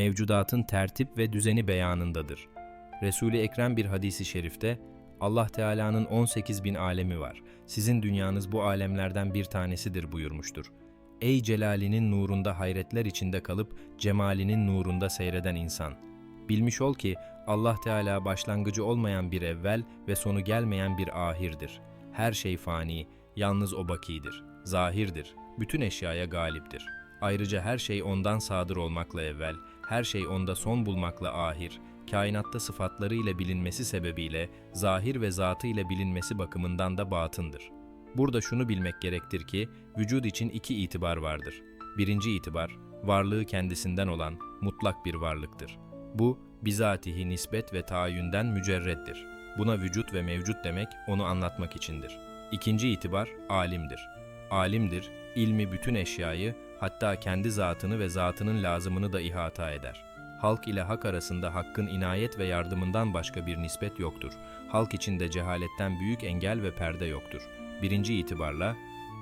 mevcudatın tertip ve düzeni beyanındadır. Resul-i Ekrem bir hadisi şerifte, Allah Teala'nın 18 bin alemi var. Sizin dünyanız bu alemlerden bir tanesidir buyurmuştur. Ey celalinin nurunda hayretler içinde kalıp cemalinin nurunda seyreden insan. Bilmiş ol ki Allah Teala başlangıcı olmayan bir evvel ve sonu gelmeyen bir ahirdir. Her şey fani, yalnız o bakidir, zahirdir, bütün eşyaya galiptir. Ayrıca her şey ondan sadır olmakla evvel, her şey onda son bulmakla ahir, kainatta sıfatları ile bilinmesi sebebiyle, zahir ve zatı ile bilinmesi bakımından da batındır. Burada şunu bilmek gerektir ki, vücud için iki itibar vardır. Birinci itibar, varlığı kendisinden olan mutlak bir varlıktır. Bu, bizatihi nispet ve tahayyünden mücerrettir. Buna vücut ve mevcut demek onu anlatmak içindir. İkinci itibar, alimdir. Alimdir, ilmi bütün eşyayı, hatta kendi zatını ve zatının lazımını da ihata eder. Halk ile hak arasında hakkın inayet ve yardımından başka bir nispet yoktur. Halk içinde cehaletten büyük engel ve perde yoktur. Birinci itibarla,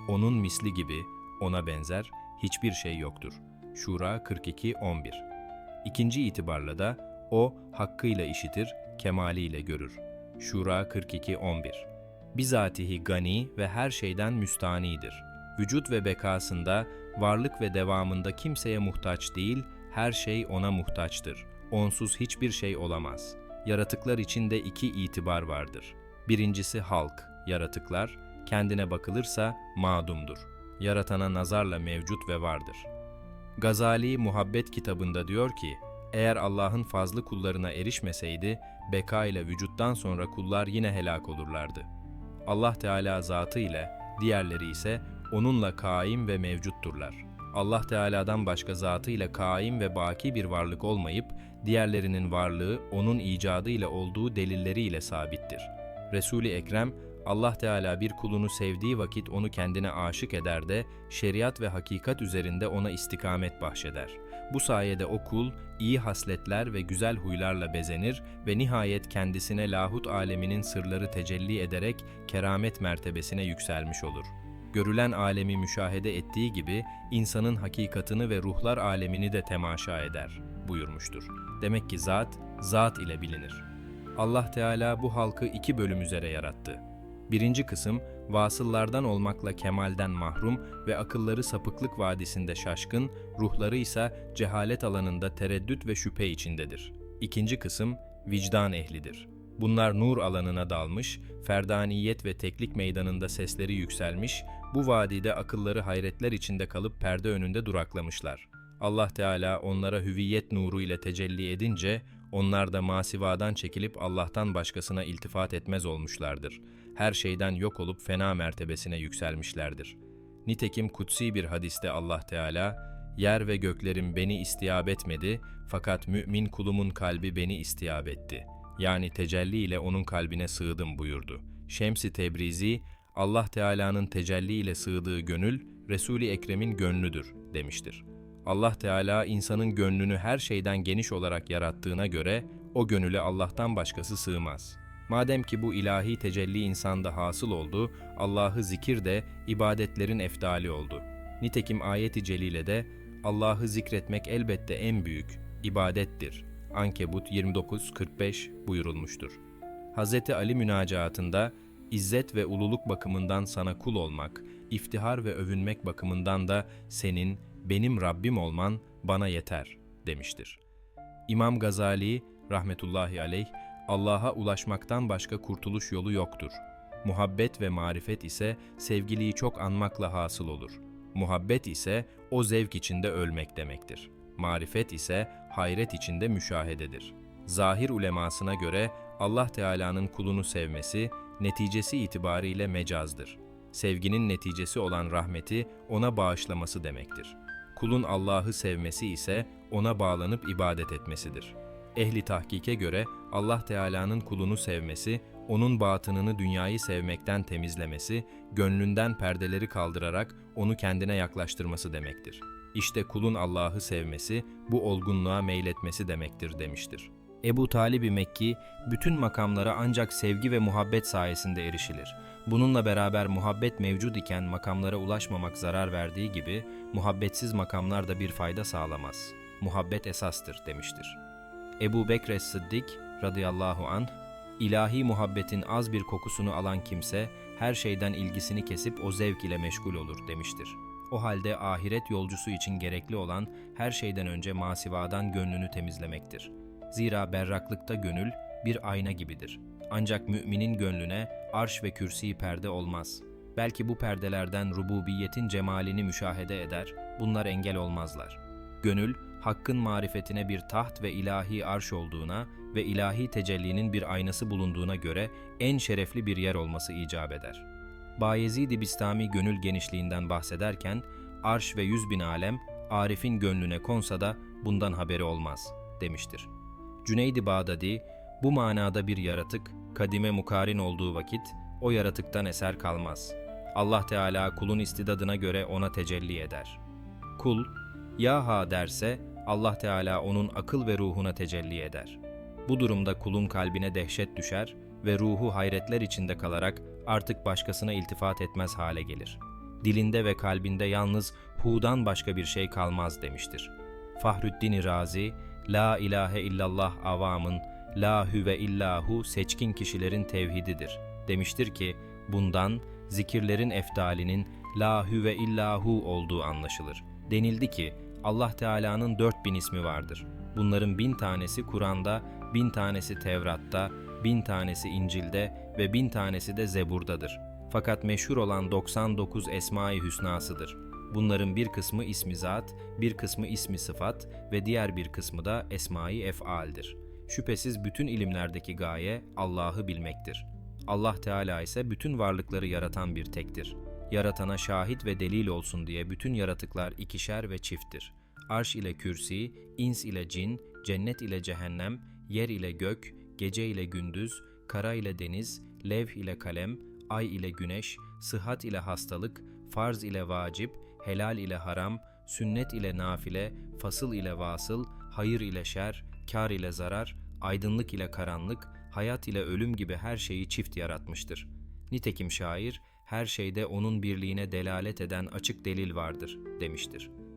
onun misli gibi, ona benzer, hiçbir şey yoktur. Şura 42-11 İkinci itibarla da, o hakkıyla işitir, kemaliyle görür. Şura 42-11 Bizatihi gani ve her şeyden müstanidir. Vücut ve bekasında, varlık ve devamında kimseye muhtaç değil, her şey ona muhtaçtır. Onsuz hiçbir şey olamaz. Yaratıklar içinde iki itibar vardır. Birincisi halk, yaratıklar, kendine bakılırsa mağdumdur. Yaratana nazarla mevcut ve vardır. Gazali Muhabbet kitabında diyor ki, eğer Allah'ın fazlı kullarına erişmeseydi, beka ile vücuttan sonra kullar yine helak olurlardı. Allah Teala zatı ile, diğerleri ise onunla kaim ve mevcutturlar. Allah Teala'dan başka zatı ile kaim ve baki bir varlık olmayıp, diğerlerinin varlığı onun icadı ile olduğu delilleriyle sabittir. Resul-i Ekrem, Allah Teala bir kulunu sevdiği vakit onu kendine aşık eder de, şeriat ve hakikat üzerinde ona istikamet bahşeder. Bu sayede o kul, iyi hasletler ve güzel huylarla bezenir ve nihayet kendisine lahut aleminin sırları tecelli ederek keramet mertebesine yükselmiş olur. Görülen alemi müşahede ettiği gibi insanın hakikatını ve ruhlar alemini de temaşa eder buyurmuştur. Demek ki zat, zat ile bilinir. Allah Teala bu halkı iki bölüm üzere yarattı. Birinci kısım, vasıllardan olmakla kemalden mahrum ve akılları sapıklık vadisinde şaşkın, ruhları ise cehalet alanında tereddüt ve şüphe içindedir. İkinci kısım, vicdan ehlidir. Bunlar nur alanına dalmış, ferdaniyet ve teklik meydanında sesleri yükselmiş, bu vadide akılları hayretler içinde kalıp perde önünde duraklamışlar. Allah Teala onlara hüviyet nuru ile tecelli edince, onlar da masivadan çekilip Allah'tan başkasına iltifat etmez olmuşlardır. Her şeyden yok olup fena mertebesine yükselmişlerdir. Nitekim kutsi bir hadiste Allah Teala, yer ve göklerim beni istiyab etmedi fakat mümin kulumun kalbi beni istiyab etti. Yani tecelli ile onun kalbine sığdım buyurdu. Şems-i Tebrizi, Allah Teala'nın tecelli ile sığdığı gönül, Resul-i Ekrem'in gönlüdür demiştir. Allah Teala insanın gönlünü her şeyden geniş olarak yarattığına göre o gönüle Allah'tan başkası sığmaz. Madem ki bu ilahi tecelli insanda hasıl oldu, Allah'ı zikir de ibadetlerin eftali oldu. Nitekim ayeti celilede Allah'ı zikretmek elbette en büyük ibadettir. Ankebut 29-45 buyurulmuştur. Hz. Ali münacaatında İzzet ve ululuk bakımından sana kul olmak, iftihar ve övünmek bakımından da senin, benim Rabbim olman bana yeter demiştir. İmam Gazali rahmetullahi aleyh Allah'a ulaşmaktan başka kurtuluş yolu yoktur. Muhabbet ve marifet ise sevgiliyi çok anmakla hasıl olur. Muhabbet ise o zevk içinde ölmek demektir. Marifet ise hayret içinde müşahededir. Zahir ulemasına göre Allah Teala'nın kulunu sevmesi neticesi itibariyle mecazdır. Sevginin neticesi olan rahmeti ona bağışlaması demektir. Kulun Allah'ı sevmesi ise ona bağlanıp ibadet etmesidir. Ehli tahkike göre Allah Teala'nın kulunu sevmesi, onun batınını dünyayı sevmekten temizlemesi, gönlünden perdeleri kaldırarak onu kendine yaklaştırması demektir. İşte kulun Allah'ı sevmesi, bu olgunluğa meyletmesi demektir demiştir. Ebu Talib-i Mekki, bütün makamlara ancak sevgi ve muhabbet sayesinde erişilir. Bununla beraber muhabbet mevcud iken makamlara ulaşmamak zarar verdiği gibi, muhabbetsiz makamlar da bir fayda sağlamaz. muhabbet esastır demiştir. Ebu Bekr Sıddik radıyallahu anh, ilahi muhabbetin az bir kokusunu alan kimse her şeyden ilgisini kesip o zevk ile meşgul olur demiştir. O halde ahiret yolcusu için gerekli olan her şeyden önce masivadan gönlünü temizlemektir. Zira berraklıkta gönül bir ayna gibidir. Ancak müminin gönlüne arş ve kürsi perde olmaz. Belki bu perdelerden rububiyetin cemalini müşahede eder, bunlar engel olmazlar. Gönül, hakkın marifetine bir taht ve ilahi arş olduğuna ve ilahi tecellinin bir aynası bulunduğuna göre en şerefli bir yer olması icap eder. Bayezid-i Bistami gönül genişliğinden bahsederken, arş ve yüz bin alem, Arif'in gönlüne konsa da bundan haberi olmaz, demiştir. Cüneyd-i Bağdadi, bu manada bir yaratık, kadime mukarin olduğu vakit, o yaratıktan eser kalmaz. Allah Teala kulun istidadına göre ona tecelli eder. Kul, ya ha derse, Allah Teala onun akıl ve ruhuna tecelli eder. Bu durumda kulun kalbine dehşet düşer ve ruhu hayretler içinde kalarak artık başkasına iltifat etmez hale gelir. Dilinde ve kalbinde yalnız hu'dan başka bir şey kalmaz demiştir. Fahruddin Razi, La ilahe illallah avamın, la hüve illahu seçkin kişilerin tevhididir. Demiştir ki, bundan zikirlerin eftalinin la hüve illahu olduğu anlaşılır. Denildi ki, Allah Teala'nın dört bin ismi vardır. Bunların bin tanesi Kur'an'da, bin tanesi Tevrat'ta, bin tanesi İncil'de ve bin tanesi de Zebur'dadır. Fakat meşhur olan 99 Esma-i Hüsna'sıdır. Bunların bir kısmı ismi zat, bir kısmı ismi sıfat ve diğer bir kısmı da Esma-i Ef'al'dir. Şüphesiz bütün ilimlerdeki gaye Allah'ı bilmektir. Allah Teala ise bütün varlıkları yaratan bir tektir. Yaratana şahit ve delil olsun diye bütün yaratıklar ikişer ve çifttir. Arş ile kürsi, ins ile cin, cennet ile cehennem, yer ile gök, gece ile gündüz, kara ile deniz, levh ile kalem, ay ile güneş, sıhhat ile hastalık, farz ile vacip, helal ile haram, sünnet ile nafile, fasıl ile vasıl, hayır ile şer, kar ile zarar, aydınlık ile karanlık, hayat ile ölüm gibi her şeyi çift yaratmıştır. Nitekim şair, her şeyde onun birliğine delalet eden açık delil vardır demiştir.